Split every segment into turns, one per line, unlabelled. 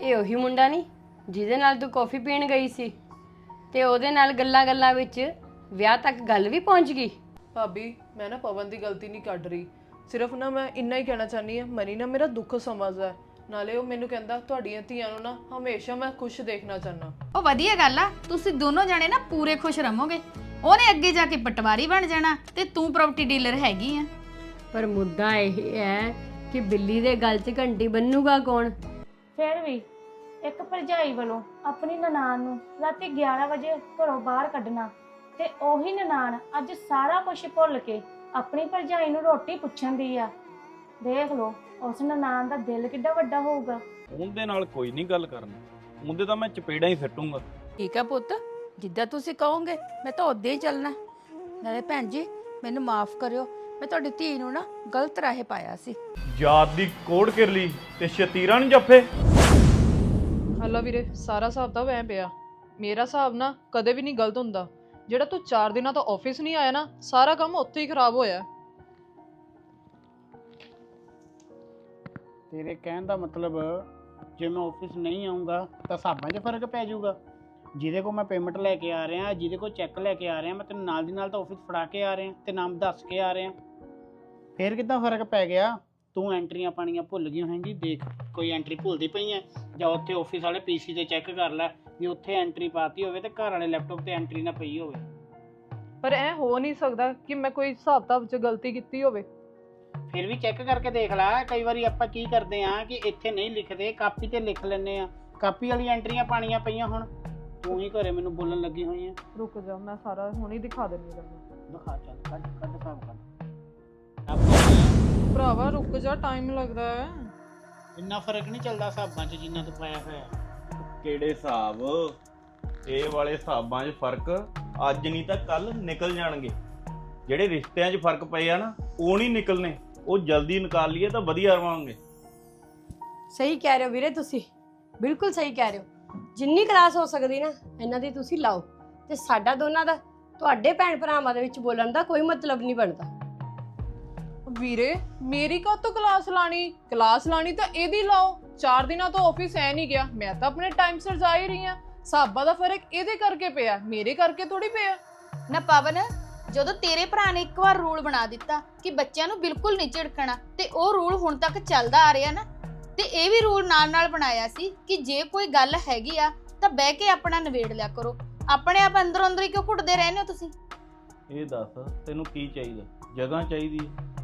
ਇਹ ਉਹੀ ਮੁੰਡਾ ਨਹੀਂ ਜਿਹਦੇ ਨਾਲ ਤੂੰ ਕੌਫੀ ਪੀਣ ਗਈ ਸੀ ਤੇ ਉਹਦੇ ਨਾਲ ਗੱਲਾਂ-ਗੱਲਾਂ ਵਿੱਚ ਵਿਆਹ ਤੱਕ ਗੱਲ ਵੀ ਪਹੁੰਚ ਗਈ।
ਭਾਬੀ ਮੈਂ ਨਾ ਪਵਨ ਦੀ ਗਲਤੀ ਨਹੀਂ ਕੱਢ ਰਹੀ। ਸਿਰਫ ਨਾ ਮੈਂ ਇੰਨਾ ਹੀ ਕਹਿਣਾ ਚਾਹਨੀ ਹਾਂ ਮਨੀ ਨਾ ਮੇਰਾ ਦੁੱਖ ਸਮਝਦਾ ਹੈ। ਨਾਲੇ ਉਹ ਮੈਨੂੰ ਕਹਿੰਦਾ ਤੁਹਾਡੀਆਂ ਧੀਆਂ ਨੂੰ ਨਾ ਹਮੇਸ਼ਾ ਮੈਂ ਖੁਸ਼ ਦੇਖਣਾ ਚਾਹਨਾ
ਉਹ ਵਧੀਆ ਗੱਲ ਆ ਤੁਸੀਂ ਦੋਨੋਂ ਜਣੇ ਨਾ ਪੂਰੇ ਖੁਸ਼ ਰਹੋਗੇ। ਉਹਨੇ ਅੱਗੇ ਜਾ ਕੇ ਪਟਵਾਰੀ ਬਣ ਜਾਣਾ ਤੇ ਤੂੰ ਪ੍ਰਾਪਰਟੀ ਡੀਲਰ ਹੈਗੀ ਆ।
ਪਰ ਮੁੱਦਾ ਇਹ ਹੈ ਕਿ ਬਿੱਲੀ ਦੇ ਗਲ 'ਚ ਘੰਟੀ ਬੰਨੂਗਾ ਕੌਣ?
ਫਿਰ ਵੀ ਇੱਕ ਭਰਜਾਈ ਵੱਲੋਂ ਆਪਣੀ ਨਨਾਣ ਨੂੰ ਰਾਤੀ 11 ਵਜੇ ਘਰੋਂ ਬਾਹਰ ਕੱਢਣਾ ਤੇ ਉਹੀ ਨਨਾਣ ਅੱਜ ਸਾਰਾ ਕੁਝ ਭੁੱਲ ਕੇ ਆਪਣੀ ਭਰਜਾਈ ਨੂੰ ਰੋਟੀ ਪੁੱਛਣ ਦੀ ਆ। ਦੇਖ ਲਓ ਉਸ ਨਨਾਣ ਦਾ ਦਿਲ ਕਿੱਡਾ ਵੱਡਾ ਹੋਊਗਾ।
ਉਹਦੇ ਨਾਲ ਕੋਈ ਨਹੀਂ ਗੱਲ ਕਰਨੀ। ਉਹਦੇ ਤਾਂ ਮੈਂ ਚਪੇੜਾਂ ਹੀ ਫਿੱਟੂੰਗਾ।
ਠੀਕ ਹੈ ਪੁੱਤ ਜਿੱਦਾਂ ਤੁਸੀਂ ਕਹੋਗੇ ਮੈਂ ਤਾਂ ਉਦਾਂ ਹੀ ਚੱਲਣਾ। ਨਾਲੇ ਭੈਣ ਜੀ ਮੈਨੂੰ ਮਾਫ ਕਰਿਓ ਮੈਂ ਤੁਹਾਡੀ ਧੀ ਨੂੰ ਨਾ ਗਲਤ ਰਾਹੇ ਪਾਇਆ ਸੀ।
ਯਾਦ ਦੀ ਕੋੜ ਕਿਰਲੀ ਤੇ ਸ਼ਤੀਰਾਂ ਨੂੰ ਜੱਫੇ।
ਹੱਲਾ ਵੀਰੇ ਸਾਰਾ ਹਿਸਾਬ ਤਾਂ ਵੈਂ ਪਿਆ। ਮੇਰਾ ਹਿਸਾਬ ਨਾ ਕਦੇ ਵੀ ਨਹੀਂ ਗਲਤ ਹੁੰਦਾ। ਜਿਹੜਾ ਤੂੰ 4 ਦਿਨਾਂ ਤੋਂ ਆਫਿਸ ਨਹੀਂ ਆਇਆ ਨਾ ਸਾਰਾ ਕੰਮ ਉੱਥੇ ਹੀ ਖਰਾਬ ਹੋਇਆ।
ਤੇਰੇ ਕਹਿਣ ਦਾ ਮਤਲਬ ਜੇ ਮੈਂ ਆਫਿਸ ਨਹੀਂ ਆਉਂਗਾ ਤਾਂ ਹਿਸਾਬਾਂ 'ਚ ਫ਼ਰਕ ਪੈ ਜਾਊਗਾ। ਜਿਹਦੇ ਕੋ ਮੈਂ ਪੇਮੈਂਟ ਲੈ ਕੇ ਆ ਰਿਹਾ ਜਿਹਦੇ ਕੋ ਚੈੱਕ ਲੈ ਕੇ ਆ ਰਿਹਾ ਮੈਂ ਤੈਨੂੰ ਨਾਲ ਦੀ ਨਾਲ ਤਾਂ ਆਫਿਸ ਫੜਾ ਕੇ ਆ ਰਿਹਾ ਤੇ ਨਾਮ ਦੱਸ ਕੇ ਆ ਰਿਹਾ। ਫੇਰ ਕਿੱਦਾਂ ਫ਼ਰਕ ਪੈ ਗਿਆ? ਤੂੰ ਐਂਟਰੀਆਂ ਪਾਣੀਆਂ ਭੁੱਲ ਗਈ ਹੋਏਂਗੀ ਦੇਖ ਕੋਈ ਐਂਟਰੀ ਭੁੱਲਦੀ ਪਈ ਐ। ਜਾਂ ਉੱਥੇ ਆਫਿਸ ਵਾਲੇ ਪੀਸੀ ਤੇ ਚੈੱਕ ਕਰ ਲੈ ਵੀ ਉੱਥੇ ਐਂਟਰੀ ਪਾਤੀ ਹੋਵੇ ਤੇ ਘਰ ਵਾਲੇ ਲੈਪਟਾਪ ਤੇ ਐਂਟਰੀ ਨਾ ਪਈ ਹੋਵੇ।
ਪਰ ਐ ਹੋ ਨਹੀਂ ਸਕਦਾ ਕਿ ਮੈਂ ਕੋਈ ਹਿਸਾਬ ਤਾਬ 'ਚ ਗਲਤੀ ਕੀਤੀ ਹੋਵੇ।
ਫਿਰ ਵੀ ਚੈੱਕ ਕਰਕੇ ਦੇਖ ਲੈ ਕਈ ਵਾਰੀ ਆਪਾਂ ਕੀ ਕਰਦੇ ਆ ਕਿ ਇੱਥੇ ਨਹੀਂ ਲਿਖਦੇ ਕਾਪੀ ਤੇ ਲਿਖ ਲੈਂਦੇ ਆ। ਕਾਪੀ ਵਾਲੀ ਐਂਟਰੀਆਂ ਪਾਣੀਆਂ ਪਈਆਂ ਹੁਣ। ਤੂੰ ਹੀ ਘਰੇ ਮੈਨੂੰ ਬੋਲਣ ਲੱਗੀ ਹੋਈ ਆ।
ਰੁਕ ਜਾ ਮੈਂ ਸਾਰਾ ਹੁਣ ਦਿਖਾ ਦਿੰਦੀ ਤੈਨੂੰ।
ਦਿਖਾ ਚੱਲ ਕੱਢ ਕੱਢ ਕਰ ਆਪਾਂ
ਭਰਾਵਾ ਰੁਕ ਜਾ ਟਾਈਮ ਲੱਗਦਾ ਹੈ।
ਇੰਨਾ ਫ਼ਰਕ ਨਹੀਂ ਚੱਲਦਾ ਹਿਸਾਬਾਂ 'ਚ ਜਿੰਨਾ ਤੂੰ ਪਾਇਆ ਹੋਇਆ।
ਕਿਹੜੇ ਹਿਸਾਬ? ਇਹ ਵਾਲੇ ਹਿਸਾਬਾਂ 'ਚ ਫ਼ਰਕ ਅੱਜ ਨਹੀਂ ਤਾਂ ਕੱਲ ਨਿਕਲ ਜਾਣਗੇ। ਜਿਹੜੇ ਰਿਸ਼ਤਿਆਂ 'ਚ ਫ਼ਰਕ ਪਏ ਆ ਨਾ ਉਹ ਨਹੀਂ ਨਿਕਲਨੇ ਉਹ ਜਲਦੀ ਨਿਕਾਲ ਲਈਏ ਤਾਂ ਵਧੀਆ ਰਵਾਂਗੇ।
ਸਹੀ ਕਹਿ ਰਹੇ ਹੋ ਵੀਰੇ ਤੁਸੀਂ। ਬਿਲਕੁਲ ਸਹੀ ਕਹਿ ਰਹੇ ਹੋ। ਜਿੰਨੀ ਕਲਾਸ ਹੋ ਸਕਦੀ ਨਾ ਇਹਨਾਂ ਦੀ ਤੁਸੀਂ ਲਾਓ। ਤੇ ਸਾਡਾ ਦੋਨਾਂ ਦਾ ਤੁਹਾਡੇ ਭੈਣ ਭਰਾਵਾਂ ਦੇ ਵਿੱਚ ਬੋਲਣ ਦਾ ਕੋਈ ਮਤਲਬ ਨਹੀਂ ਬਣਦਾ।
ਵੀਰੇ ਮੇਰੀ ਕਾਹਤੋਂ ਕਲਾਸ ਲਾਣੀ? ਕਲਾਸ ਲਾਣੀ ਤਾਂ ਇਹਦੀ ਲਾਓ। 4 ਦਿਨਾਂ ਤੋਂ ਆਫਿਸ ਐ ਨਹੀਂ ਗਿਆ। ਮੈਂ ਤਾਂ ਆਪਣੇ ਟਾਈਮ ਸਿਰ ਜਾ ਹੀ ਰਹੀ ਆ। ਸਾਬਾ ਦਾ ਫ਼ਰਕ ਇਹਦੇ ਕਰਕੇ ਪਿਆ। ਮੇਰੇ ਕਰਕੇ ਥੋੜੀ ਪਿਆ।
ਨਾ ਪਵਨ ਜਦੋਂ ਤੇਰੇ ਭਰਾ ਨੇ ਇੱਕ ਵਾਰ ਰੂਲ ਬਣਾ ਦਿੱਤਾ ਕਿ ਬੱਚਿਆਂ ਨੂੰ ਬਿਲਕੁਲ ਨਹੀਂ ਝਿੜਕਣਾ ਤੇ ਉਹ ਰੂਲ ਹੁਣ ਤੱਕ ਚੱਲਦਾ ਆ ਰਿਹਾ ਨਾ ਤੇ ਇਹ ਵੀ ਰੂਲ ਨਾਲ ਨਾਲ ਬਣਾਇਆ ਸੀ ਕਿ ਜੇ ਕੋਈ ਗੱਲ ਹੈਗੀ ਆ ਤਾਂ ਬਹਿ ਕੇ ਆਪਣਾ ਨਿਬੇੜ ਲਿਆ ਕਰੋ। ਆਪਣੇ ਆਪ ਅੰਦਰੋਂ ਅੰਦਰ ਹੀ ਕਿਉਂ ਘੁੱਟਦੇ ਰਹਿੰਦੇ ਹੋ ਤੁਸੀਂ?
ਇਹ ਦੱਸ ਤੈਨੂੰ ਕੀ ਚਾਹੀਦਾ? ਜਗ੍ਹਾ ਚਾਹੀਦੀ ਹੈ।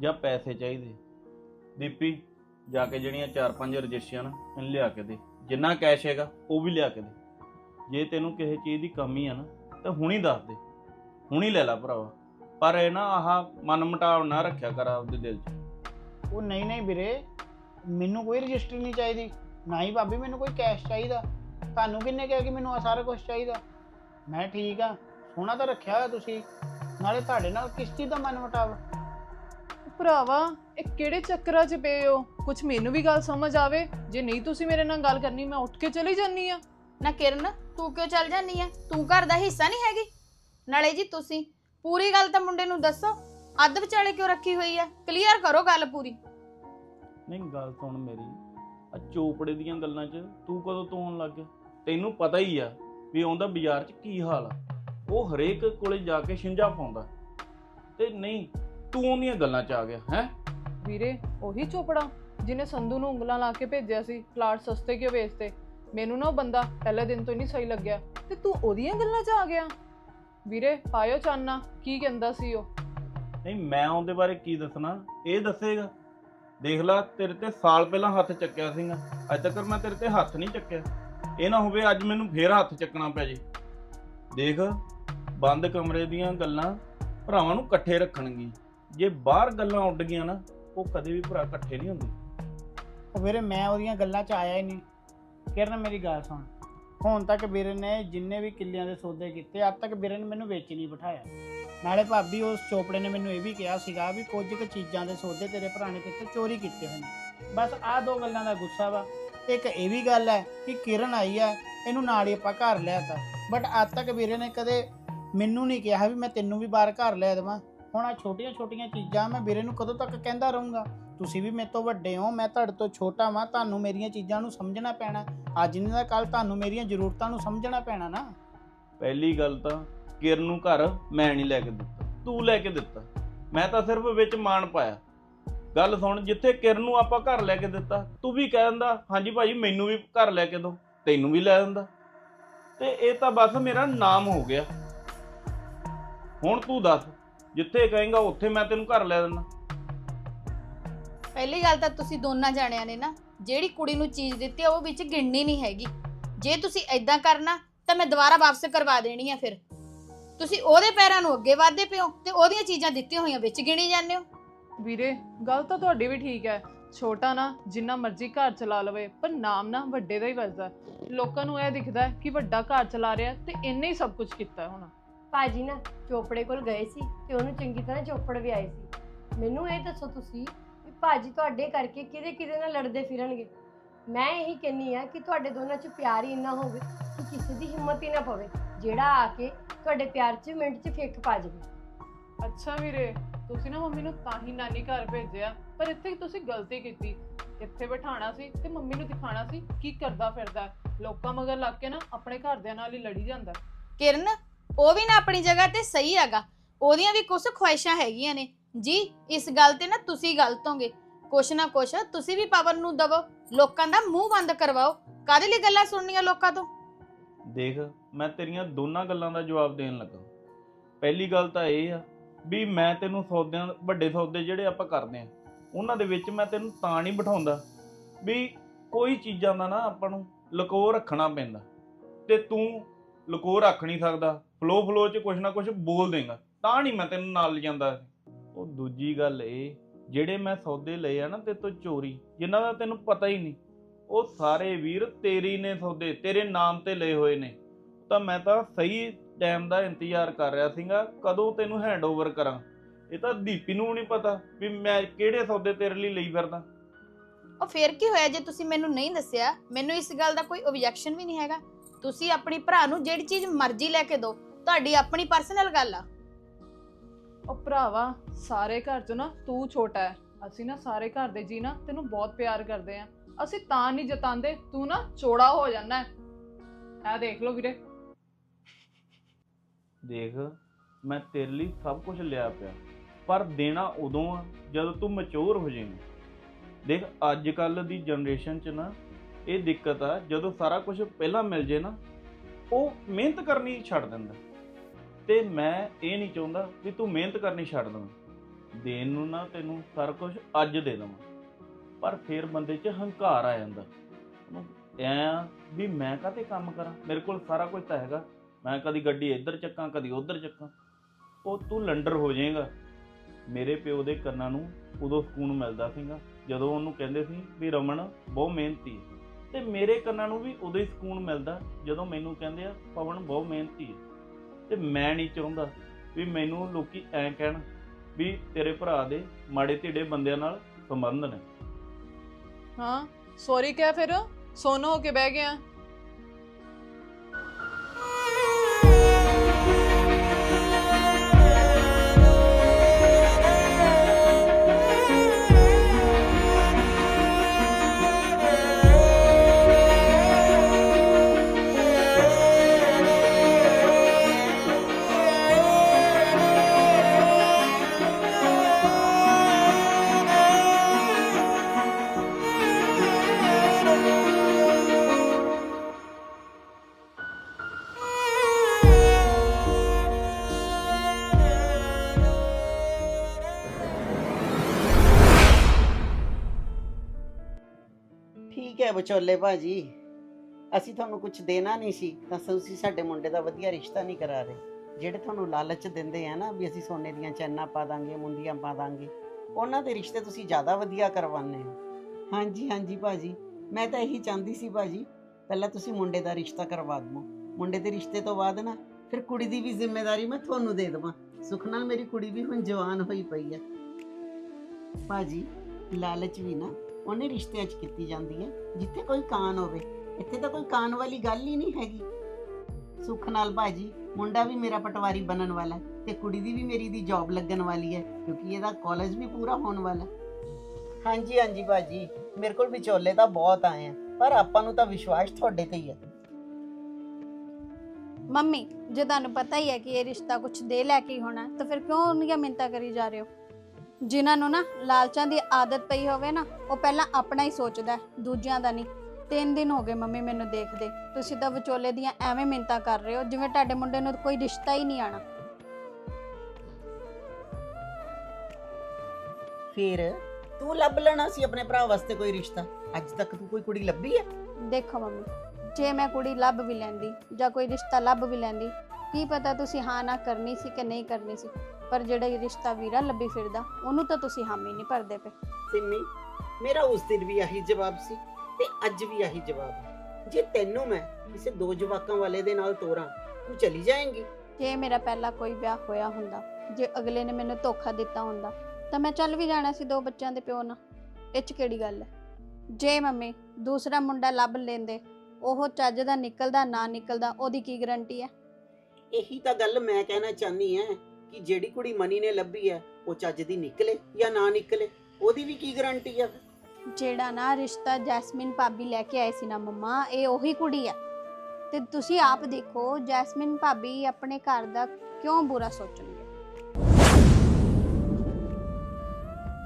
ਜਾਂ ਪੈਸੇ ਚਾਹੀਦੇ। ਦੀਪੀ, ਜਾ ਕੇ ਜਿਹੜੀਆਂ 4-5 ਰਜਿਸਟਰੀਆਂ ਨਾ, ਇਹਨੂੰ ਲਿਆ ਕੇ ਦੇ। ਜਿੰਨਾ ਕੈਸ਼ ਹੈਗਾ, ਉਹ ਵੀ ਲਿਆ ਕੇ ਦੇ। ਜੇ ਤੈਨੂੰ ਕਿਸੇ ਚੀਜ਼ ਦੀ ਕਮੀ ਆ ਨਾ, ਤਾਂ ਹੁਣੀ ਦੱਸ ਦੇ। ਹੁਣੀ ਲੈ ਲੈ ਭਰਾਵਾ। ਪਰ ਇਹ ਨਾ, ਆਹ ਮਨ ਮਟਾਵ ਨਾ ਰੱਖਿਆ ਕਰ ਆਪਦੇ ਦਿਲ 'ਚ।
ਉਹ ਨਹੀਂ ਨਹੀਂ ਵੀਰੇ, ਮੈਨੂੰ ਕੋਈ ਰਜਿਸਟਰੀ ਨਹੀਂ ਚਾਹੀਦੀ। ਨਾ ਹੀ ਭਾਬੀ ਮੈਨੂੰ ਕੋਈ ਕੈਸ਼ ਚਾਹੀਦਾ। ਤੁਹਾਨੂੰ ਕਿੰਨੇ ਕਿਹਾ ਕਿ ਮੈਨੂੰ ਆ ਸਾਰਾ ਕੁਝ ਚਾਹੀਦਾ? ਮੈਂ ਠੀਕ ਆ। ਸੋਹਣਾ ਤਾਂ ਰੱਖਿਆ ਹੋਇਆ ਤੁਸੀਂ। ਨਾਲੇ ਤੁਹਾਡੇ ਨਾਲ ਕਿਸ ਚੀਜ਼ ਦਾ ਮਨ ਮਟਾਵ
ਭਰਾਵਾ ਇਹ ਕਿਹੜੇ ਚੱਕਰਾਂ 'ਚ ਪਏ ਹੋ? ਕੁਝ ਮੈਨੂੰ ਵੀ ਗੱਲ ਸਮਝ ਆਵੇ। ਜੇ ਨਹੀਂ ਤੁਸੀਂ ਮੇਰੇ ਨਾਲ ਗੱਲ ਕਰਨੀ ਮੈਂ ਉੱਠ ਕੇ ਚਲੀ ਜਾਨੀ ਆ
ਨਾ ਕਿਰਨ ਤੂੰ ਕਿਉਂ ਚੱਲ ਜਾਨੀ ਆ? ਤੂੰ ਘਰ ਦਾ ਹਿੱਸਾ ਨਹੀਂ ਹੈਗੀ। ਨਾਲੇ ਜੀ ਤੁਸੀਂ ਪੂਰੀ ਗੱਲ ਤਾਂ ਮੁੰਡੇ ਨੂੰ ਦੱਸੋ ਅੱਧ ਵਿਚਾਲੇ ਕਿਉਂ ਰੱਖੀ ਹੋਈ ਆ? ਕਲੀਅਰ ਕਰੋ ਗੱਲ ਪੂਰੀ।
ਨਹੀਂ ਗੱਲ ਸੁਣ ਮੇਰੀ ਆ ਚੋਪੜੇ ਦੀਆਂ ਗੱਲਾਂ 'ਚ ਤੂੰ ਕਦੋਂ ਤੋਂ ਆਉਣ ਲੱਗ ਗਿਆ? ਤੈਨੂੰ ਪਤਾ ਹੀ ਆ ਵੀ ਆਉਂਦਾ ਬਾਜ਼ਾਰ 'ਚ ਕੀ ਹਾਲ ਆ। ਉਹ ਹਰੇਕ ਕੋਲੇ ਜਾ ਕੇ ਛਿੰਝਾ ਪਾਉਂਦਾ। ਤੇ ਨਹੀਂ ਤੂੰ ਉਹਦੀਆਂ ਗੱਲਾਂ 'ਚ ਆ ਗਿਆ ਹੈ?
ਵੀਰੇ ਉਹੀ ਚੋਪੜਾ ਜਿਹਨੇ ਸੰਧੂ ਨੂੰ ਉਂਗਲਾਂ ਲਾ ਕੇ ਭੇਜਿਆ ਸੀ ਪਲਾਟ ਸਸਤੇ ਕਿਉਂ ਵੇਚਤੇ? ਮੈਨੂੰ ਨਾ ਉਹ ਬੰਦਾ ਪਹਿਲੇ ਦਿਨ ਤੋਂ ਹੀ ਨਹੀਂ ਸਹੀ ਲੱਗਿਆ। ਤੇ ਤੂੰ ਉਹਦੀਆਂ ਗੱਲਾਂ 'ਚ ਆ ਗਿਆ। ਵੀਰੇ ਪਾਇਓ ਚਾਨਣਾ ਕੀ ਕਹਿੰਦਾ ਸੀ ਉਹ?
ਨਹੀਂ ਮੈਂ ਉਹਦੇ ਬਾਰੇ ਕੀ ਦੱਸਣਾ? ਇਹ ਦੱਸੇਗਾ। ਦੇਖ ਲੈ ਤੇਰੇ ਤੇ ਸਾਲ ਪਹਿਲਾਂ ਹੱਥ ਚੱਕਿਆ ਸੀਗਾ। ਅੱਜ ਤੱਕ ਮੈਂ ਤੇਰੇ ਤੇ ਹੱਥ ਨਹੀਂ ਚੱਕਿਆ। ਇਹ ਨਾ ਹੋਵੇ ਅੱਜ ਮੈਨੂੰ ਫੇਰ ਹੱਥ ਚੱਕਣਾ ਪੈ ਜੇ। ਦੇਖ ਬੰਦ ਕਮਰੇ ਦੀਆਂ ਗੱਲਾਂ ਭਰਾਵਾਂ ਨੂੰ ਇਕੱਠੇ ਰੱਖਣਗੀ ਜੇ ਬਾਹਰ ਗੱਲਾਂ ਉੱਡ ਗਈਆਂ ਨਾ, ਉਹ ਕਦੇ ਵੀ ਭਰਾ ਇਕੱਠੇ ਨਹੀਂ ਹੁੰਦੇ।
ਉਹ ਵੀਰੇ, ਮੈਂ ਉਹਦੀਆਂ ਗੱਲਾਂ 'ਚ ਆਇਆ ਹੀ ਨਹੀਂ। ਕਿਰਨ, ਮੇਰੀ ਗੱਲ ਸੁਣ। ਹੁਣ ਤੱਕ ਵੀਰੇ ਨੇ ਜਿੰਨੇ ਵੀ ਕਿੱਲਿਆਂ ਦੇ ਸੌਦੇ ਕੀਤੇ, ਅੱਜ ਤੱਕ ਵੀਰੇ ਨੇ ਮੈਨੂੰ ਵੇਚ ਨਹੀਂ ਬਿਠਾਇਆ। ਨਾਲੇ ਭਾਬੀ, ਉਸ ਚੋਪੜੇ ਨੇ ਮੈਨੂੰ ਇਹ ਵੀ ਕਿਹਾ ਸੀਗਾ ਵੀ ਕੁਝ ਕੁ ਚੀਜ਼ਾਂ ਦੇ ਸੌਦੇ ਤੇਰੇ ਭਰਾ ਨੇ ਕਿਤੇ ਚੋਰੀ ਕੀਤੇ ਹੋਏ ਨੇ। ਬਸ ਆਹ ਦੋ ਗੱਲਾਂ ਦਾ ਗੁੱਸਾ ਵਾ। ਤੇ ਇੱਕ ਇਹ ਵੀ ਗੱਲ ਹੈ ਕਿ ਕਿਰਨ ਆਈ ਆ ਇਹਨੂੰ ਨਾਲ ਹੀ ਆਪਾਂ ਘਰ ਲਿਆਤਾ ਬਟ ਅੱਜ ਤੱਕ ਵੀਰੇ ਨੇ ਕਦੇ ਮੈਨੂੰ ਨਹੀਂ ਕਿਹਾ ਵੀ ਮੈਂ ਤੈਨੂੰ ਵੀ ਬਾਹਰ ਘਰ ਲੈ ਦੇਵਾਂ। ਹੁਣ ਆ ਛੋਟੀਆਂ ਛੋਟੀਆਂ ਚੀਜ਼ਾਂ ਮੈਂ ਵੀਰੇ ਨੂੰ ਕਦੋਂ ਤੱਕ ਕਹਿੰਦਾ ਰਹੂੰਗਾ? ਤੁਸੀਂ ਵੀ ਮੇਰੇ ਤੋਂ ਵੱਡੇ ਹੋ, ਮੈਂ ਤੁਹਾਡੇ ਤੋਂ ਛੋਟਾ ਵਾਂ, ਤੁਹਾਨੂੰ ਮੇਰੀਆਂ ਚੀਜ਼ਾਂ ਨੂੰ ਸਮਝਣਾ ਪੈਣਾ। ਅੱਜ ਨਹੀਂ ਤਾਂ ਕੱਲ ਤੁਹਾਨੂੰ ਮੇਰੀਆਂ ਜ਼ਰੂਰਤਾਂ ਨੂੰ ਸਮਝਣਾ ਪੈਣਾ ਨਾ।
ਪਹਿਲੀ ਗੱਲ ਤਾਂ ਕਿਰਨ ਨੂੰ ਘਰ ਮੈਂ ਨਹੀਂ ਲੈ ਕੇ ਦਿੱਤਾ, ਤੂੰ ਲੈ ਕੇ ਦਿੱਤਾ। ਮੈਂ ਤਾਂ ਸਿਰਫ ਵਿੱਚ ਮਾਣ ਪਾਇਆ। ਗੱਲ ਸੁਣ, ਜਿੱਥੇ ਕਿਰਨ ਨੂੰ ਆਪਾਂ ਘਰ ਲੈ ਕੇ ਦਿੱਤਾ, ਤੂੰ ਵੀ ਕਹਿ ਦਿੰਦਾ, ਹਾਂਜੀ ਭਾਜੀ, ਮੈਨੂੰ ਵੀ ਘਰ ਲੈ ਕੇ ਦਿਓ, ਤੈਨੂੰ ਵੀ ਲੈ ਦਿੰਦਾ। ਤੇ ਇਹ ਤਾਂ ਬਸ ਮੇਰਾ ਨਾਮ ਹੋ ਗਿਆ। ਹੁਣ ਤੂੰ ਦੱਸ ਜਿੱਥੇ ਕਹੇਂਗਾ ਉੱਥੇ ਮੈਂ ਤੈਨੂੰ ਘਰ ਲੈ ਦਿੰਦਾ।
ਪਹਿਲੀ ਗੱਲ ਤਾਂ ਤੁਸੀਂ ਦੋਨਾਂ ਜਾਣਿਆਂ ਨੇ ਨਾ ਜਿਹੜੀ ਕੁੜੀ ਨੂੰ ਚੀਜ਼ ਦਿੱਤੀ ਆ ਉਹ ਵਿੱਚ ਗਿਣਨੀ ਨਹੀਂ ਹੈਗੀ। ਜੇ ਤੁਸੀਂ ਐਦਾਂ ਕਰਨਾ ਤਾਂ ਮੈਂ ਦੁਬਾਰਾ ਵਾਪਸ ਕਰਵਾ ਦੇਣੀ ਆ ਫਿਰ। ਤੁਸੀਂ ਉਹਦੇ ਪੈਰਾਂ ਨੂੰ ਅੱਗੇ ਵਧਦੇ ਪਿਓ ਤੇ ਉਹਦੀਆਂ ਚੀਜ਼ਾਂ ਦਿੱਤੀਆਂ ਹੋਈਆਂ ਵਿੱਚ ਗਿਣੀ ਜਾਂਦੇ ਹੋ।
ਵੀਰੇ ਗੱਲ ਤਾਂ ਤੁਹਾਡੀ ਵੀ ਠੀਕ ਹੈ। ਛੋਟਾ ਨਾ ਜਿੰਨਾ ਮਰਜ਼ੀ ਘਰ ਚਲਾ ਲਵੇ ਪਰ ਨਾਮ ਨਾ ਵੱਡੇ ਦਾ ਹੀ ਵੱਜਦਾ। ਲੋਕਾਂ ਨੂੰ ਇਹ ਦਿਖਦਾ ਹੈ ਕਿ ਵੱਡਾ ਘਰ ਚਲਾ ਰਿਹਾ ਤੇ ਇੰਨੇ ਹੀ ਸਭ ਕੁਝ ਕੀਤਾ ਹੁਣ।
ਭਾਜੀ ਨਾ ਚੋਪੜੇ ਕੋਲ ਗਏ ਸੀ ਤੇ ਉਹਨੂੰ ਚੰਗੀ ਤਰ੍ਹਾਂ ਚੋਪੜ ਵੀ ਆਏ ਸੀ ਮੈਨੂੰ ਇਹ ਦੱਸੋ ਤੁਸੀਂ ਵੀ ਭਾਜੀ ਤੁਹਾਡੇ ਕਰਕੇ ਕਿਹਦੇ ਕਿਹਦੇ ਨਾਲ ਲੜਦੇ ਫਿਰਨਗੇ ਮੈਂ ਇਹੀ ਕਹਿੰਨੀ ਆ ਕਿ ਤੁਹਾਡੇ ਦੋਨਾਂ 'ਚ ਪਿਆਰ ਹੀ ਇੰਨਾ ਹੋਵੇ ਕਿ ਕਿਸੇ ਦੀ ਹਿੰਮਤ ਹੀ ਨਾ ਪਵੇ ਜਿਹੜਾ ਆ ਕੇ ਤੁਹਾਡੇ ਪਿਆਰ 'ਚ ਮਿੰਟ 'ਚ ਫੇਕ ਪਾ ਜਾਵੇ
ਅੱਛਾ ਵੀਰੇ ਤੁਸੀਂ ਨਾ ਮੰਮੀ ਨੂੰ ਤਾਂ ਹੀ ਨਾਨੀ ਘਰ ਭੇਜਿਆ ਪਰ ਇੱਥੇ ਤੁਸੀਂ ਗਲਤੀ ਕੀਤੀ ਇੱਥੇ ਬਿਠਾਣਾ ਸੀ ਤੇ ਮੰਮੀ ਨੂੰ ਦਿਖਾਣਾ ਸੀ ਕੀ ਕਰਦਾ ਫਿਰਦਾ ਹੈ। ਲੋਕਾਂ ਮਗਰ ਲੱਗ ਕੇ ਨਾ ਆਪਣੇ ਘਰਦਿਆਂ ਨਾਲ ਹੀ ਲੜੀ ਜਾਂਦਾ ਹੈ।
ਕਿਰਨ ਉਹ ਵੀ ਨਾ ਆਪਣੀ ਜਗ੍ਹਾ ਤੇ ਸਹੀ ਹੈਗਾ। ਉਹਦੀਆਂ ਵੀ ਕੁਝ ਖੁਆਇਸ਼ਾਂ ਹੈਗੀਆਂ ਨੇ। ਜੀ, ਇਸ ਗੱਲ ਤੇ ਨਾ ਤੁਸੀਂ ਗਲਤ ਕੁਛ ਨਾ ਕੁਛ ਤੁਸੀਂ ਵੀ ਪਵਨ ਨੂੰ ਦਵੋ। ਲੋਕਾਂ ਦਾ ਮੂੰਹ ਬੰਦ ਕਰਵਾਓ। ਕਾਹਦੇ ਲਈ ਗੱਲਾਂ ਸੁਣਨੀਆਂ ਲੋਕਾਂ ਤੋਂ?
ਦੇਖ, ਮੈਂ ਤੇਰੀਆਂ ਦੋਨਾਂ ਗੱਲਾਂ ਦਾ ਜਵਾਬ ਦੇਣ ਲੱਗਾ। ਪਹਿਲੀ ਗੱਲ ਤਾਂ ਇਹ ਆ ਵੀ ਮੈਂ ਤੈਨੂੰ ਸੌਦਿਆਂ, ਵੱਡੇ ਸੌਦੇ ਜਿਹੜੇ ਆਪਾਂ ਕਰਦੇ ਆ, ਉਹਨਾਂ ਦੇ ਵਿੱਚ ਮੈਂ ਤੈਨੂੰ ਤਾਂ ਨਹੀਂ ਬਿਠਾਉਂਦਾ ਵੀ ਕੋਈ ਚੀਜ਼ਾਂ ਦਾ ਨਾ ਆਪਾਂ ਨੂੰ ਲਕੋ ਰੱਖਣਾ ਪੈਂਦਾ। ਤੇ ਤੂੰ ਲਕੋ ਰੱਖ ਨਹੀਂ ਸਕਦਾ। ਫਲੋ ਫਲੋ 'ਚ ਕੁਛ ਨਾ ਕੁਛ ਬੋਲ ਦੇਗਾ। ਤਾਂ ਨਹੀਂ ਮੈਂ ਤੈਨੂੰ ਨਾਲ ਲਿਜਾਂਦਾ ਉਹ ਦੂਜੀ ਗੱਲ ਇਹ ਜਿਹੜੇ ਮੈਂ ਸੌਦੇ ਲਏ ਆ ਨਾ ਤੇ ਤੋਂ ਚੋਰੀ ਜਿਨ੍ਹਾਂ ਦਾ ਤੈਨੂੰ ਪਤਾ ਹੀ ਨਹੀਂ ਉਹ ਸਾਰੇ ਵੀਰ ਤੇਰੀ ਨੇ ਸੌਦੇ ਤੇਰੇ ਨਾਮ ਤੇ ਲਏ ਹੋਏ ਨੇ। ਤਾਂ ਮੈਂ ਤਾਂ ਸਹੀ ਟਾਈਮ ਦਾ ਇੰਤਜ਼ਾਰ ਕਰ ਰਿਹਾ ਸੀਗਾ ਕਦੋਂ ਤੈਨੂੰ ਹੈਂਡਓਵਰ ਕਰਾਂ। ਇਹ ਤਾਂ ਦੀਪੀ ਨੂੰ ਨਹੀਂ ਪਤਾ ਵੀ ਮੈਂ ਕਿਹੜੇ ਸੌਦੇ ਤੇਰੇ ਲਈ ਲਈ ਫਿਰਦਾ।
ਉਹ ਫੇਰ ਕੀ ਹੋਇਆ ਜੇ ਤੁਸੀਂ ਮੈਨੂੰ ਨਹੀਂ ਦੱਸਿਆ? ਮੈਨੂੰ ਇਸ ਗੱਲ ਦਾ ਕੋਈ ਓਬਜੈਕਸ਼ਨ ਵੀ ਨਹੀਂ ਹੈਗਾ। ਤੁਸੀਂ ਆਪਣੀ ਭਰਾ ਨੂੰ ਜਿਹੜੀ ਚੀਜ਼ ਮਰਜ਼ੀ ਲੈ ਕੇ ਦਿਓ ਤੁਹਾਡੀ ਆਪਣੀ ਪਰਸਨਲ ਗੱਲ ਆ।
ਉਹ ਭਰਾਵਾ ਸਾਰੇ ਘਰ 'ਚ ਨਾ ਤੂੰ ਛੋਟਾ ਹੈ। ਅਸੀਂ ਨਾ ਸਾਰੇ ਘਰ ਦੇ ਜੀ ਨਾ ਤੈਨੂੰ ਬਹੁਤ ਪਿਆਰ ਕਰਦੇ ਆ ਅਸੀਂ ਤਾਂ ਨਹੀਂ ਜਤਾਂਦੇ ਤੂੰ ਨਾ ਚੋੜਾ ਹੋ ਹੈ। ਇਹ ਦੇਖ ਲਓ ਵੀਰੇ।
ਦੇਖ ਮੈਂ ਤੇਰੇ ਲਈ ਸਭ ਕੁਝ ਲਿਆ ਪਿਆ। ਪਰ ਦੇਣਾ ਉਦੋਂ ਆ ਜਦੋਂ ਤੂੰ ਮੈਚੁਰ ਹੋ ਜਾਏਂਗਾ। ਦੇਖ ਅੱਜ ਕੱਲ ਦੀ ਜਨਰੇਸ਼ਨ 'ਚ ਨਾ ਇਹ ਦਿੱਕਤ ਆ ਜਦੋਂ ਸਾਰਾ ਕੁਝ ਪਹਿਲਾਂ ਮਿਲ ਜੇ ਨਾ ਉਹ ਮਿਹਨਤ ਕਰਨੀ ਛੱਡ ਦਿੰਦਾ। ਤੇ ਮੈਂ ਇਹ ਨਹੀਂ ਚਾਹੁੰਦਾ ਵੀ ਤੂੰ ਮਿਹਨਤ ਕਰਨੀ ਛੱਡ ਦੇਵੇਂ। ਦੇਣ ਨੂੰ ਨਾ ਤੈਨੂੰ ਸਾਰਾ ਕੁਝ ਅੱਜ ਦੇ ਦੇਵਾਂ। ਪਰ ਫਿਰ ਬੰਦੇ 'ਚ ਹੰਕਾਰ ਆ ਜਾਂਦਾ। ਉਹਨੂੰ ਐਂ ਵੀ ਮੈਂ ਕਾਹਤੇ ਕੰਮ ਕਰਾਂ? ਮੇਰੇ ਕੋਲ ਸਾਰਾ ਕੁਝ ਤਾਂ ਹੈਗਾ। ਮੈਂ ਕਦੀ ਗੱਡੀ ਇੱਧਰ ਚੱਕਾਂ, ਕਦੀ ਉੱਧਰ ਚੱਕਾਂ। ਉਹ ਤੂੰ ਲੰਡਰ ਹੋ ਜਾਏਗਾ। ਮੇਰੇ ਪਿਓ ਦੇ ਕੰਨਾਂ ਨੂੰ ਉਦੋਂ ਸਕੂਨ ਮਿਲਦਾ ਸੀਗਾ, ਜਦੋਂ ਉਹਨੂੰ ਕਹਿੰਦੇ ਸੀ ਵੀ ਰਮਨ ਬਹੁਤ ਮਿਹਨਤੀ ਹੈ। ਤੇ ਮੇਰੇ ਕੰਨਾਂ ਨੂੰ ਵੀ ਉਦੋਂ ਹੀ ਸਕੂਨ ਮਿਲਦਾ ਜਦੋਂ ਮੈਨੂੰ ਕਹਿੰਦੇ ਆ, ਪਵਨ ਬਹੁਤ ਮਿਹਨਤੀ ਹੈ। ਤੇ ਮੈਂ ਨਹੀਂ ਚਾਹੁੰਦਾ ਵੀ ਮੈਨੂੰ ਲੋਕੀ ਐਂ ਕਹਿਣ ਵੀ ਤੇਰੇ ਭਰਾ ਦੇ ਮਾੜੇ ਢੀੜੇ ਬੰਦਿਆਂ ਨਾਲ ਸੰਬੰਧ ਨੇ।
ਹਾਂ ਸੌਰੀ ਕਹਿ ਫਿਰ। ਸੋਨਾ ਹੋ ਕੇ ਬਹਿ ਗਿਆ।
ਠੀਕ ਹੈ ਵਿਚੋਲੇ ਭਾਜੀ। ਅਸੀਂ ਤੁਹਾਨੂੰ ਕੁਝ ਦੇਣਾ ਨਹੀਂ ਸੀ, ਤਾਂ ਤੁਸੀਂ ਸਾਡੇ ਮੁੰਡੇ ਦਾ ਵਧੀਆ ਰਿਸ਼ਤਾ ਨਹੀਂ ਕਰਾ ਰਹੇ। ਜਿਹੜੇ ਤੁਹਾਨੂੰ ਲਾਲਚ ਦਿੰਦੇ ਆ ਨਾ ਵੀ ਅਸੀਂ ਸੋਨੇ ਦੀਆਂ ਚੈਨਾਂ ਪਾ ਦਾਂਗੇ, ਮੁੰਦੀਆਂ ਪਾ ਦਾਂਗੇ, ਉਹਨਾਂ ਦੇ ਰਿਸ਼ਤੇ ਤੁਸੀਂ ਜ਼ਿਆਦਾ ਵਧੀਆ ਕਰਵਾਉਂਦੇ ਹੋ। ਹਾਂਜੀ ਹਾਂਜੀ ਭਾਜੀ, ਮੈਂ ਤਾਂ ਇਹੀ ਚਾਹੁੰਦੀ ਸੀ ਭਾਜੀ, ਪਹਿਲਾਂ ਤੁਸੀਂ ਮੁੰਡੇ ਦਾ ਰਿਸ਼ਤਾ ਕਰਵਾ ਦਿਓ। ਮੁੰਡੇ ਦੇ ਰਿਸ਼ਤੇ ਤੋਂ ਬਾਅਦ ਨਾ, ਫਿਰ ਕੁੜੀ ਦੀ ਵੀ ਜ਼ਿੰਮੇਵਾਰੀ ਮੈਂ ਤੁਹਾਨੂੰ ਦੇ ਦੇਵਾਂ। ਸੁਖ ਨਾਲ ਮੇਰੀ ਕੁੜੀ ਵੀ ਹੁਣ ਜਵਾਨ ਹੋਈ ਪਈ ਹੈ। ਭਾਜੀ, ਲਾਲਚ ਵੀ ਨਾ ਉਹਨੇ ਰਿਸ਼ਤਿਆਂ 'ਚ ਕੀਤੀ ਜਾਂਦੀ ਹੈ। ਜਿੱਥੇ ਕੋਈ ਕਾਨ ਹੋਵੇ, ਇੱਥੇ ਤਾਂ ਕੋਈ ਕਾਨ ਵਾਲੀ ਗੱਲ ਹੀ ਨਹੀਂ ਹੈਗੀ। ਸੁੱਖ ਨਾਲ ਭਾਜੀ, ਮੁੰਡਾ ਵੀ ਮੇਰਾ ਪਟਵਾਰੀ ਬਣਨ ਵਾਲਾ ਹੈ ਤੇ ਕੁੜੀ ਦੀ ਵੀ ਮੇਰੀ ਦੀ ਜੌਬ ਲੱਗਣ ਵਾਲੀ ਹੈ, ਕਿਉਂਕਿ ਇਹਦਾ ਕਾਲਜ ਵੀ ਪੂਰਾ ਹੋਣ ਵਾਲਾ ਹਾਂਜੀ ਹਾਂਜੀ ਭਾਜੀ, ਮੇਰੇ ਕੋਲ ਵਿਚੋਲੇ ਤਾਂ ਬਹੁਤ ਆਏ ਆ, ਪਰ ਆਪਾਂ ਨੂੰ ਤਾਂ ਵਿਸ਼ਵਾਸ ਤੁਹਾਡੇ ਤੇ ਹੀ ਹੈ।
ਮੰਮੀ, ਜੇ ਤੁਹਾਨੂੰ ਪਤਾ ਹੀ ਹੈ ਕਿ ਇਹ ਰਿਸ਼ਤਾ ਕੁਝ ਦੇ ਲੈ ਕੇ ਹੀ ਹੋਣਾ, ਤਾਂ ਫਿਰ ਕਿਉਂ ਉਹਨੀਆਂ ਮਿੰਤਾ ਕਰੀ ਜਾ ਰਹੇ ਹੋ? ਜਿਨ੍ਹਾਂ ਨੂੰ ਨਾ ਲਾਲਚਾਂ ਦੀ ਆਦਤ ਪਈ ਹੋਵੇ ਨਾ ਉਹ ਪਹਿਲਾਂ ਆਪਣਾ ਹੀ ਸੋਚਦਾ ਹੈ, ਦੂਜਿਆਂ ਦਾ ਨਹੀਂ। ਤਿੰਨ ਦਿਨ ਹੋ ਗਏ ਮੰਮੀ ਮੈਨੂੰ ਦੇਖਦੇ। ਤੁਸੀਂ ਤਾਂ ਵਿਚੋਲੇ ਦੀਆਂ ਐਵੇਂ ਮਿੰਤਾ ਕਰ ਰਹੇ ਹੋ ਜਿਵੇਂ ਤੁਹਾਡੇ ਮੁੰਡੇ ਨੂੰ ਕੋਈ ਰਿਸ਼ਤਾ ਹੀ ਨਹੀਂ ਆਣਾ।
ਫਿਰ ਤੂੰ ਲੱਭ ਲੈਣਾ ਸੀ ਆਪਣੇ ਭਰਾ ਵਾਸਤੇ ਕੋਈ ਰਿਸ਼ਤਾ? ਅੱਜ ਤੱਕ ਤੂੰ ਕੋਈ ਕੁੜੀ ਲੱਭੀ ਹੈ
ਦੇਖੋ ਮੰਮੀ ਜੇ ਮੈਂ ਕੁੜੀ ਲੱਭ ਵੀ ਲੈਂਦੀ ਜਾਂ ਕੋਈ ਰਿਸ਼ਤਾ ਲੱਭ ਵੀ ਲੈਂਦੀ ਕੀ ਪਤਾ ਤੁਸੀਂ ਹਾਂ ਨਾ ਕਰਨੀ ਸੀ ਕਿ ਨਹੀਂ ਕਰਨੀ ਸੀ। ਪਰ ਜਿਹੜਾ ਇਹ ਰਿਸ਼ਤਾ ਵੀਰਾ ਲੱਭੀ ਫਿਰਦਾ ਉਹਨੂੰ ਤਾਂ ਤੁਸੀਂ ਹਾਮੀ ਨਹੀਂ ਭਰਦੇ ਪਏ।
ਸਿੰਮੀ ਮੇਰਾ ਉਸ ਦਿਨ ਵੀ ਆਹੀ ਜਵਾਬ ਸੀ ਤੇ ਅੱਜ ਵੀ ਆਹੀ ਜਵਾਬ ਹੈ। ਜੇ ਤੈਨੂੰ ਮੈਂ ਕਿਸੇ ਦੋ ਜਵਾਕਾਂ ਵਾਲੇ ਦੇ ਨਾਲ ਤੋਰਾਂ ਤੂੰ ਚਲੀ ਜਾਏਂਗੀ?
ਜੇ ਮੇਰਾ ਪਹਿਲਾਂ ਕੋਈ ਵਿਆਹ ਹੋਇਆ ਹੁੰਦਾ ਜੇ ਅਗਲੇ ਨੇ ਮੈਨੂੰ ਧੋਖਾ ਦਿੱਤਾ ਹੁੰਦਾ ਤਾਂ ਮੈਂ ਚੱਲ ਵੀ ਜਾਣਾ ਸੀ ਦੋ ਬੱਚਿਆਂ ਦੇ ਪਿਓ ਨਾਲ। ਇਹ ਚ ਕਿਹੜੀ ਗੱਲ ਹੈ? ਜੇ ਮੰਮੀ ਦੂਸਰਾ ਮੁੰਡਾ ਲੱਭ ਲੈਂਦੇ ਉਹ ਚੱਜ ਦਾ ਨਿਕਲਦਾ ਨਾ ਨਿਕਲਦਾ ਉਹਦੀ ਕੀ ਗਾਰੰਟੀ ਹੈ?
ਇਹੀ ਤਾਂ ਗੱਲ ਮੈਂ ਕਹਿਣਾ ਚਾਹਨੀ ਹੈ। ਕਿ ਜਿਹੜੀ ਕੁੜੀ ਮਨੀ ਨੇ ਲੱਭੀ ਹੈ ਉਹ ਚੱਜ ਦੀ ਨਿਕਲੇ ਜਾਂ ਨਾ ਨਿਕਲੇ? ਉਹਦੀ ਵੀ ਕੀ ਗਾਰੰਟੀ ਹੈ
ਜਿਹੜਾ ਨਾ ਰਿਸ਼ਤਾ ਜੈਸਮਿਨ ਭਾਬੀ ਲੈ ਕੇ ਆਏ ਸੀ ਨਾ ਮੰਮਾ ਇਹ ਉਹੀ ਕੁੜੀ ਆ। ਤੇ ਤੁਸੀਂ ਆਪ ਦੇਖੋ ਜੈਸਮਿਨ ਭਾਬੀ ਆਪਣੇ ਘਰ ਦਾ ਕਿਉਂ ਬੁਰਾ ਸੋਚਣਗੇ?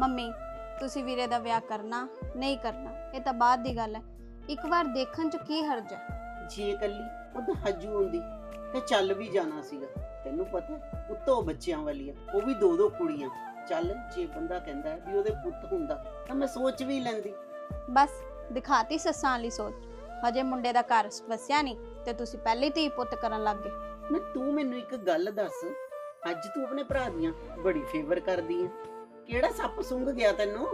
ਮੰਮੀ ਤੁਸੀਂ ਵੀਰੇ ਦਾ ਵਿਆਹ ਕਰਨਾ ਨਹੀਂ ਕਰਨਾ ਇਹ ਤਾਂ ਬਾਅਦ ਦੀ ਗੱਲ ਹੈ। ਇੱਕ ਵਾਰ ਦੇਖਣ ਚ ਕੀ ਹਰਜ ਹੈ?
ਜੇ ਇਕੱਲੀ ਉਹਦਾ ਹਜੂ ਹੁੰਦੀ ਤੇ ਚੱਲ ਵੀ ਜਾਣਾ ਸੀਗਾ। ਤੈਨੂੰ ਪਤਾ ਉੱਤੋਂ ਬੱਚਿਆਂ ਵਾਲੀਆਂ ਉਹ ਵੀ ਦੋ ਦੋ ਕੁੜੀਆਂ। ਚੱਲ ਜੇ ਬੰਦਾ ਕਹਿੰਦਾ ਹੈ ਵੀ ਉਹਦੇ ਪੁੱਤ ਹੁੰਦਾ ਤਾਂ ਮੈਂ ਸੋਚ ਵੀ ਲੈਂਦੀ।
ਬਸ ਦਿਖਾਤੀ ਸੱਸਾਂ ਵਾਲੀ ਸੋਚ। ਹਜੇ ਮੁੰਡੇ ਦਾ ਘਰ ਵਸਿਆ ਨਹੀਂ ਤੇ ਤੁਸੀਂ ਪਹਿਲੇ ਧੀ ਪੁੱਤ ਕਰਨ ਲੱਗ ਗਏ।
ਮੈਂ ਤੂੰ ਮੈਨੂੰ ਇੱਕ ਗੱਲ ਦੱਸ ਅੱਜ ਤੂੰ ਆਪਣੇ ਭਰਾ ਦੀਆਂ ਬੜੀ ਫੇਵਰ ਕਰਦੀ ਹੈ। ਕਿਹੜਾ ਸੱਪ ਸੁੰਘ ਗਿਆ ਤੈਨੂੰ?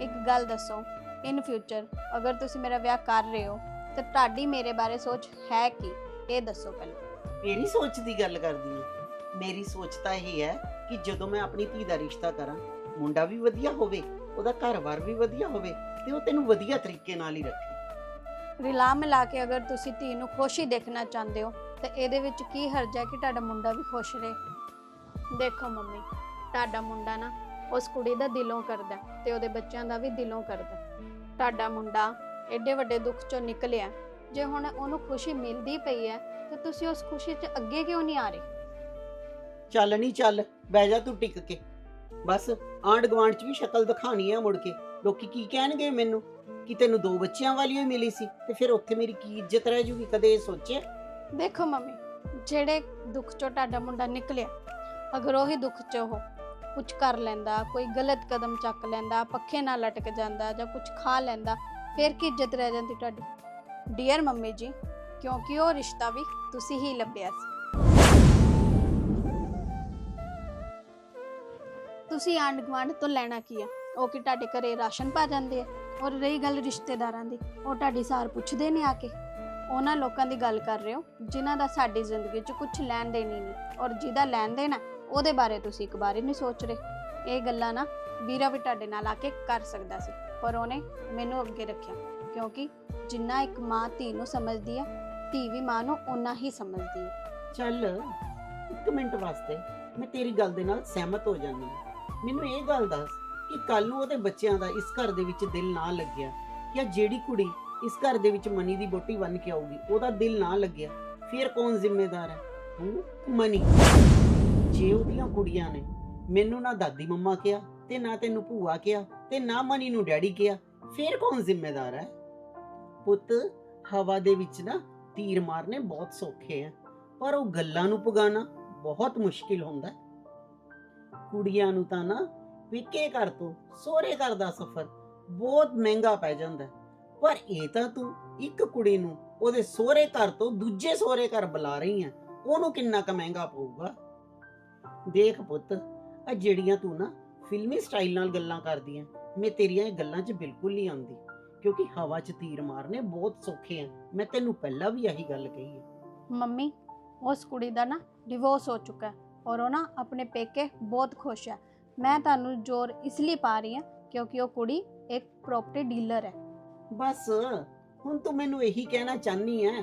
ਇੱਕ ਗੱਲ ਦੱਸੋ ਇਨ ਫਿਊਚਰ ਅਗਰ ਤੁਸੀਂ ਮੇਰਾ ਵਿਆਹ ਕਰ ਰਹੇ ਹੋ ਤੇ ਤੁਹਾਡੀ ਮੇਰੇ ਬਾਰੇ ਸੋਚ ਹੈ ਕੀ? ਇਹ ਦੱਸੋ ਪਹਿਲਾਂ।
ਮੇਰੀ ਸੋਚ ਦੀ ਗੱਲ ਕਰਦੀ ਹੈ ਮੇਰੀ ਸੋਚ ਤਾਂ ਇਹ ਹੈ ਕਿ ਜਦੋਂ ਮੈਂ ਆਪਣੀ ਧੀ ਦਾ ਰਿਸ਼ਤਾ ਕਰਾਂ, ਮੁੰਡਾ ਵੀ ਵਧੀਆ ਹੋਵੇ, ਉਹਦਾ ਘਰ-ਬਾਰ ਵੀ ਵਧੀਆ ਹੋਵੇ ਤੇ ਉਹ ਤੈਨੂੰ ਵਧੀਆ ਤਰੀਕੇ ਨਾਲ ਹੀ ਰੱਖੇ।
ਰਿਲਾ ਮਿਲਾ ਕੇ ਅਗਰ ਤੁਸੀਂ ਧੀ ਨੂੰ ਖੁਸ਼ ਹੀ ਦੇਖਣਾ ਚਾਹੁੰਦੇ ਹੋ, ਤਾਂ ਇਹਦੇ ਵਿੱਚ ਕੀ ਹਰਜ ਹੈ ਕਿ ਤੁਹਾਡਾ ਮੁੰਡਾ ਵੀ ਖੁਸ਼ ਰਹੇ? ਦੇਖੋ ਮੰਮੀ, ਤੁਹਾਡਾ ਮੁੰਡਾ ਨਾ ਉਸ ਕੁੜੀ ਦਾ ਦਿਲੋਂ ਕਰਦਾ ਤੇ ਉਹਦੇ ਬੱਚਿਆਂ ਦਾ ਵੀ ਦਿਲੋਂ ਕਰਦਾ। ਤੁਹਾਡਾ ਮੁੰਡਾ ਐਡੇ ਵੱਡੇ ਦੁੱਖ ਚੋਂ ਨਿਕਲਿਆ ਜੇ ਹੁਣ ਉਹਨੂੰ ਖੁਸ਼ੀ ਮਿਲਦੀ ਪਈ ਹੈ ਤੇ ਤੁਸੀਂ ਉਸ ਖੁਸ਼ੀ 'ਚ ਅੱਗੇ ਕਿਉਂ ਨਹੀਂ ਆ ਰਹੇ?
ਚੱਲ ਨਹੀਂ ਚੱਲ ਬਹਿ ਜਾ ਤੂੰ ਟਿਕ ਕੇ। ਬਸ ਆਂਡ ਗਵਾਂਡ ਚ ਵੀ ਸ਼ਕਲ ਦਿਖਾਣੀ ਆ ਮੁੜ ਕੇ। ਲੋਕੀ ਕੀ ਕਹਿਣਗੇ ਮੈਨੂੰ? ਕਿ ਤੈਨੂੰ ਦੋ ਬੱਚਿਆਂ ਵਾਲੀ ਹੋਈ ਮਿਲੀ ਸੀ ਤੇ ਫਿਰ ਉੱਥੇ ਮੇਰੀ ਕੀ ਇੱਜ਼ਤ ਰਹਿ ਜੂਗੀ ਕਦੇ ਇਹ ਸੋਚਿਆ?
ਦੇਖੋ ਮੰਮੀ ਜਿਹੜੇ ਦੁੱਖ ਚੋਂ ਤੁਹਾਡਾ ਮੁੰਡਾ ਨਿਕਲਿਆ ਅਗਰ ਉਹੀ ਦੁੱਖ ਚ ਉਹ ਕੁਝ ਕਰ ਲੈਂਦਾ ਕੋਈ ਗਲਤ ਕਦਮ ਚੱਕ ਲੈਂਦਾ ਪੱਖੇ ਨਾਲ ਲਟਕ ਜਾਂਦਾ ਜਾਂ ਕੁਝ ਖਾ ਲੈਂਦਾ ਫਿਰ ਕੀ ਇੱਜ਼ਤ ਰਹਿ ਜਾਂਦੀ ਤੁਹਾਡੀ? ਡੀਅਰ ਮੰਮੀ ਜੀ, ਕਿਉਂਕਿ ਉਹ ਰਿਸ਼ਤਾ ਵੀ ਤੁਸੀਂ ਹੀ ਲੱਭਿਆ ਸੀ। ਤੁਸੀਂ ਆਂਢ ਗੁਆਂਢ ਤੋਂ ਲੈਣਾ ਕੀ ਆ? ਉਹ ਕਿ ਤੁਹਾਡੇ ਘਰੇ ਰਾਸ਼ਨ ਪਾ ਜਾਂਦੇ ਆ? ਔਰ ਰਹੀ ਗੱਲ ਰਿਸ਼ਤੇਦਾਰਾਂ ਦੀ, ਉਹ ਤੁਹਾਡੀ ਸਾਰ ਪੁੱਛਦੇ ਨੇ ਆ ਕੇ? ਉਹਨਾਂ ਲੋਕਾਂ ਦੀ ਗੱਲ ਕਰ ਰਹੇ ਹੋ, ਜਿਨ੍ਹਾਂ ਦਾ ਸਾਡੀ ਜ਼ਿੰਦਗੀ 'ਚ ਕੁਝ ਲੈਣ ਦੇਣ ਹੀ ਨਹੀਂ, ਔਰ ਜਿਹਦਾ ਲੈਣ ਦੇਣ ਹੈ ਉਹਦੇ ਬਾਰੇ ਤੁਸੀਂ ਇੱਕ ਵਾਰੀ ਨਹੀਂ ਸੋਚ ਰਹੇ। ਇਹ ਗੱਲਾਂ ਨਾ ਵੀਰਾ ਵੀ ਤੁਹਾਡੇ ਨਾਲ ਆ ਕੇ ਕਰ ਸਕਦਾ ਸੀ, ਪਰ ਉਹਨੇ ਮੈਨੂੰ ਅੱਗੇ ਰੱਖਿਆ। ਕਿਉਂਕਿ ਜਿੰਨਾ ਇੱਕ ਮਾਂ ਧੀ ਨੂੰ ਸਮਝਦੀ ਹੈ, ਧੀ ਵੀ ਮਾਂ ਨੂੰ ਓਨਾ ਹੀ ਸਮਝਦੀ ਹੈ।
ਚੱਲ, ਇੱਕ ਮਿੰਟ ਵਾਸਤੇ ਮੈਂ ਤੇਰੀ ਗੱਲ ਦੇ ਨਾਲ ਸਹਿਮਤ ਹੋ ਜਾਂਦੀ ਹਾਂ। ਮੈਨੂੰ ਇਹ ਗੱਲ ਦੱਸ ਕਿ ਕੱਲ ਨੂੰ ਉਹਦੇ ਬੱਚਿਆਂ ਦਾ ਇਸ ਘਰ ਦੇ ਵਿੱਚ ਦਿਲ ਨਾ ਲੱਗਿਆ ਜਾਂ ਜਿਹੜੀ ਕੁੜੀ ਇਸ ਘਰ ਦੇ ਵਿੱਚ ਮਨੀ ਦੀ ਬੋਟੀ ਬਣ ਕੇ ਆਊਗੀ, ਉਹਦਾ ਦਿਲ ਨਾ ਲੱਗਿਆ, ਫਿਰ ਕੌਣ ਜ਼ਿੰਮੇਦਾਰ ਹੈ? ਤੂੰ ਮਨੀ। ਜੇ ਉਹਦੀਆਂ ਕੁੜੀਆਂ ਨੇ ਮੈਨੂੰ ਨਾ ਦਾਦੀ ਮੰਮਾ ਕਿਹਾ ਤੇ ਨਾ ਤੈਨੂੰ ਭੂਆ ਕਿਹਾ ਤੇ ਨਾ ਮਨੀ ਨੂੰ ਡੈਡੀ ਕਿਹਾ, ਫਿਰ ਕੌਣ ਜ਼ਿੰਮੇਦਾਰ ਹੈ? ਪੁੱਤ, ਹਵਾ ਦੇ ਵਿੱਚ ਨਾ ਤੀਰ ਮਾਰਨੇ ਬਹੁਤ ਸੌਖੇ ਆ। ਪਰ ਉਹ ਗੱਲਾਂ ਨੂੰ ਪੁਗਾਣਾ ਬਹੁਤ ਮੁਸ਼ਕਿਲ ਹੁੰਦਾ। ਕੁੜੀਆਂ ਨੂੰ ਤਾਂ ਨਾ ਵਿਕੇ ਘਰ ਤੋਂ ਸੋਹਰੇ ਘਰ ਦਾ ਸਫ਼ਰ ਬਹੁਤ ਮਹਿੰਗਾ ਪੈ ਜਾਂਦਾ। ਪਰ ਇਹ ਤਾਂ ਤੂੰ ਇੱਕ ਕੁੜੀ ਨੂੰ ਉਹਦੇ ਸੋਹਰੇ ਘਰ ਤੋਂ ਦੂਜੇ ਸੋਹਰੇ ਘਰ ਬੁਲਾ ਰਹੀ ਹੈ ਉਹਨੂੰ ਕਿੰਨਾ ਕੁ ਮਹਿੰਗਾ ਪਊਗਾ? ਦੇਖ ਪੁੱਤ ਆ ਜਿਹੜੀਆਂ ਤੂੰ ਨਾ ਫਿਲਮੀ ਸਟਾਈਲ ਨਾਲ ਗੱਲਾਂ ਕਰਦੀ ਹੈ ਮੈਂ ਤੇਰੀਆਂ ਇਹ ਗੱਲਾਂ 'ਚ ਬਿਲਕੁਲ ਨਹੀਂ ਆਉਂਦੀ। ਕਿਉਂਕਿ ਹਵਾ 'ਚ ਤੀਰ ਮਾਰਨੇ ਬਹੁਤ ਸੌਖੇ ਆ। ਮੈਂ ਤੈਨੂੰ ਪਹਿਲਾਂ ਵੀ ਇਹੀ ਗੱਲ ਕਹੀ ਹੈ
ਮੰਮੀ ਉਸ ਕੁੜੀ ਦਾ ਨਾ ਡਿਵੋਰਸ ਹੋ ਚੁੱਕਾ ਹੈ ਔਰ ਉਹ ਨਾ ਆਪਣੇ ਪੇਕੇ ਬਹੁਤ ਖੁਸ਼ ਹੈ। ਮੈਂ ਤੁਹਾਨੂੰ ਜ਼ੋਰ ਇਸ ਲਈ ਪਾ ਰਹੀ ਹਾਂ ਕਿਉਂਕਿ ਉਹ ਕੁੜੀ ਇੱਕ ਪ੍ਰਾਪਰਟੀ ਡੀਲਰ ਹੈ।
ਬਸ ਹੁਣ ਤੂੰ ਮੈਨੂੰ ਇਹੀ ਕਹਿਣਾ ਚਾਹਨੀ ਹੈ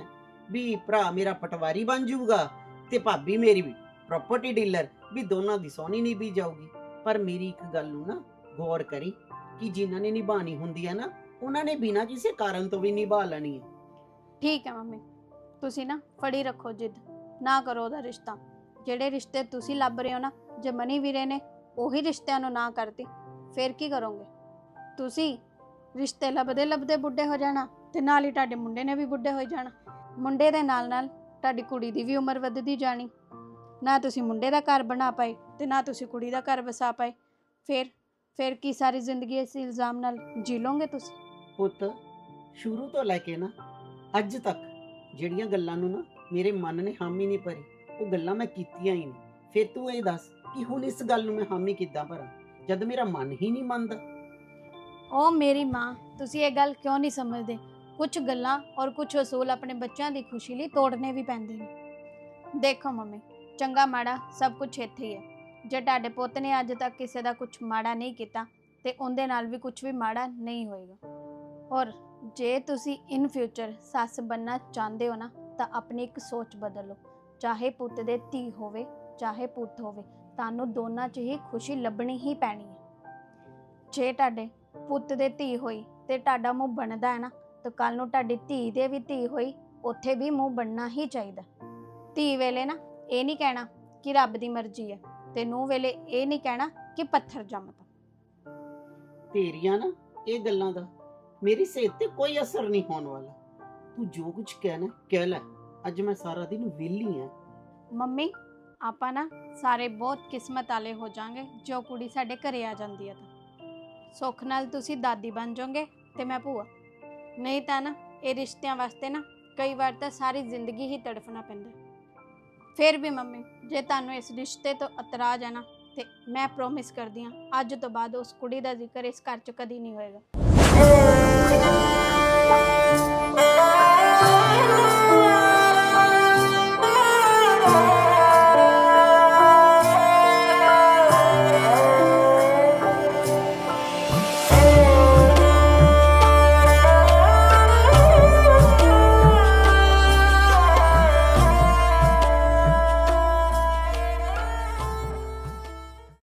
ਵੀ ਭਰਾ ਮੇਰਾ ਪਟਵਾਰੀ ਬਣ ਜਾਊਗਾ ਤੇ ਭਾਬੀ ਮੇਰੀ ਵੀ ਪ੍ਰਾਪਰਟੀ ਡੀਲਰ ਵੀ ਦੋਨਾਂ ਦੀ ਸੋਹਣੀ ਨਹੀਂ ਵੀ ਜਾਊਗੀ। ਪਰ ਮੇਰੀ ਇੱਕ ਗੱਲ ਨੂੰ ਨਾ ਗੌਰ ਕਰੀ ਕਿ ਜਿਨ੍ਹਾਂ ਨੇ ਨਿਭਾਣੀ ਹੁੰਦੀ ਹੈ ਨਾ ਉਹਨਾਂ ਨੇ ਬਿਨਾਂ ਕਿਸੇ ਕਾਰਨ ਤੋਂ ਵੀ ਨਿਭਾ ਲੈਣੀ ਹੈ।
ਠੀਕ ਹੈ ਮੰਮੀ, ਤੁਸੀਂ ਨਾ ਫੜੀ ਰੱਖੋ ਜਿੱਦ, ਨਾ ਕਰੋ ਉਹਦਾ ਰਿਸ਼ਤਾ। ਜਿਹੜੇ ਰਿਸ਼ਤੇ ਤੁਸੀਂ ਲੱਭ ਰਹੇ ਹੋ ਨਾ, ਜੇ ਮਨੀ ਵੀਰੇ ਨੇ ਉਹੀ ਰਿਸ਼ਤਿਆਂ ਨੂੰ ਨਾ ਕਰਤੀ, ਫਿਰ ਕੀ ਕਰੋਗੇ? ਤੁਸੀਂ ਰਿਸ਼ਤੇ ਲੱਭਦੇ ਲੱਭਦੇ ਬੁੱਢੇ ਹੋ ਜਾਣਾ ਤੇ ਨਾਲ ਹੀ ਤੁਹਾਡੇ ਮੁੰਡੇ ਨੇ ਵੀ ਬੁੱਢੇ ਹੋ ਜਾਣਾ। ਮੁੰਡੇ ਦੇ ਨਾਲ ਨਾਲ ਤੁਹਾਡੀ ਕੁੜੀ ਦੀ ਵੀ ਉਮਰ ਵੱਧਦੀ ਜਾਣੀ। ਨਾ ਤੁਸੀਂ ਮੁੰਡੇ ਦਾ ਘਰ ਬਣਾ ਪਾਏ ਤੇ ਨਾ ਤੁਸੀਂ ਕੁੜੀ ਦਾ ਘਰ ਵਸਾ ਪਾਏ। ਫਿਰ ਫਿਰ ਕੀ ਸਾਰੀ ਜ਼ਿੰਦਗੀ ਇਸ ਇਲਜ਼ਾਮ ਨਾਲ ਜੀ ਲੋਗੇ ਤੁਸੀਂ?
ਪੁੱਤ, ਸ਼ੁਰੂ ਤੋਂ ਲੈ ਕੇ ਨਾ, ਅੱਜ ਤੱਕ ਜਿਹੜੀਆਂ ਗੱਲਾਂ ਨੂੰ ਨਾ ਮੇਰੇ ਮਨ ਨੇ ਹਾਮੀ ਨਹੀਂ ਭਰੀ, ਉਹ ਗੱਲਾਂ ਮੈਂ ਕੀਤੀਆਂ ਹੀ ਨਹੀਂ। ਫਿਰ ਤੂੰ ਇਹ ਦੱਸ ਕਿ ਹੁਣ ਇਸ ਗੱਲ ਨੂੰ ਮੈਂ ਹਾਮੀ ਕਿੱਦਾਂ ਭਰਾਂ, ਜਦ ਮੇਰਾ ਮਨ ਹੀ ਨਹੀਂ ਮੰਨਦਾ?
ਓ ਮੇਰੀ ਮਾਂ, ਤੁਸੀਂ ਇਹ ਗੱਲ ਕਿਉਂ ਨਹੀਂ ਸਮਝਦੇ? ਕੁਝ ਗੱਲਾਂ ਔਰ ਕੁਝ ਅਸੂਲ ਆਪਣੇ ਬੱਚਿਆਂ ਦੀ ਖੁਸ਼ੀ ਲਈ ਤੋੜਨੇ ਵੀ ਪੈਂਦੇ ਨੇ। ਦੇਖੋ ਮੰਮੀ, ਚੰਗਾ ਮਾੜਾ ਸਭ ਕੁਝ ਇੱਥੇ ਹੀ ਹੈ। ਜੇ ਤੁਹਾਡੇ ਪੁੱਤ ਨੇ ਅੱਜ ਤੱਕ ਕਿਸੇ ਦਾ ਕੁਝ ਮਾੜਾ ਨਹੀਂ ਕੀਤਾ, ਤੇ ਉਹਦੇ ਨਾਲ ਵੀ ਕੁਝ ਵੀ ਮਾੜਾ ਨਹੀਂ ਹੋਏਗਾ। ਔਰ ਜੇ ਤੁਸੀਂ ਇਨ ਫਿਊਚਰ ਸੱਸ ਬੰਨਾ ਚਾਹੁੰਦੇ ਹੋ ਨਾ, ਤਾਂ ਆਪਣੀ ਇੱਕ ਸੋਚ ਬਦਲੋ ਚਾਹੇ ਪੁੱਤ ਦੇ ਧੀ ਹੋਵੇ, ਚਾਹੇ ਪੁੱਤ ਹੋਵੇ, ਤੁਹਾਨੂੰ ਦੋਨਾਂ 'ਚ ਹੀ ਖੁਸ਼ੀ ਲੱਭਣੀ ਹੀ ਪੈਣੀ ਹੈ। ਜੇ ਤੁਹਾਡੇ ਪੁੱਤ ਦੇ ਧੀ ਹੋਈ ਤੇ ਤੁਹਾਡਾ ਮੂੰਹ ਬਣਦਾ ਹੈ ਨਾ, ਤਾਂ ਕੱਲ ਨੂੰ ਤੁਹਾਡੀ ਧੀ ਦੇ ਵੀ ਧੀ ਹੋਈ, ਉੱਥੇ ਵੀ ਮੂੰਹ ਬਣਨਾ ਹੀ ਚਾਹੀਦਾ। ਧੀ ਵੇਲੇ ਨਾ ਇਹ ਨਹੀਂ ਕਹਿਣਾ ਕਿ ਰੱਬ ਦੀ ਮਰਜ਼ੀ ਹੈ ਤੇ ਨੂੰ ਵੇਲੇ ਇਹ ਨਹੀਂ ਕਹਿਣਾ ਕਿ ਪੱਥਰ ਜੰਮਦਾ।
ਤੇਰੀਆਂ ਨਾ ਇਹ ਗੱਲਾਂ ਦਾ ਮੇਰੀ ਸਿਹਤ ਤੇ ਕੋਈ ਅਸਰ ਨਹੀਂ ਹੋਣ ਵਾਲਾ ਤੂੰ ਜੋ ਕੁਝ ਕਹਿਣਾ ਕਹਿ ਲੈ ਅੱਜ ਮੈਂ ਸਾਰਾ ਦਿਨ ਵਿਹਲੀ ਆ
ਮੰਮੀ ਆਪਾਂ ਨਾ ਸਾਰੇ ਬਹੁਤ ਕਿਸਮਤ ਵਾਲੇ ਹੋ ਜਾਾਂਗੇ ਜੋ ਕੁੜੀ ਸਾਡੇ ਘਰੇ ਆ ਜਾਂਦੀ ਹੈ ਤਾਂ ਸੁੱਖ ਨਾਲ ਤੁਸੀਂ ਦਾਦੀ ਬਣ ਜਾਓਗੇ ਤੇ ਮੈਂ ਭੂਆ ਨਹੀਂ ਤਾਂ ਨਾ ਇਹ ਰਿਸ਼ਤਿਆਂ ਵਾਸਤੇ ਨਾ ਕਈ ਵਾਰ ਤਾਂ ਸਾਰੀ ਜ਼ਿੰਦਗੀ ਹੀ ਤੜਫਣਾ ਪੈਂਦਾ ਫਿਰ ਵੀ ਮੰਮੀ ਜੇ ਤੁਹਾਨੂੰ ਇਸ ਰਿਸ਼ਤੇ ਤੋਂ ਇਤਰਾਜ਼ ਹੈ ਨਾ ਤੇ ਮੈਂ ਪ੍ਰੋਮਿਸ ਕਰਦੀ ਹਾਂ ਅੱਜ ਤੋਂ ਬਾਅਦ ਉਸ ਕੁੜੀ ਦਾ ਜ਼ਿਕਰ ਇਸ ਘਰ 'ਚ ਕਦੀ ਨਹੀਂ ਹੋਏਗਾ Thank you.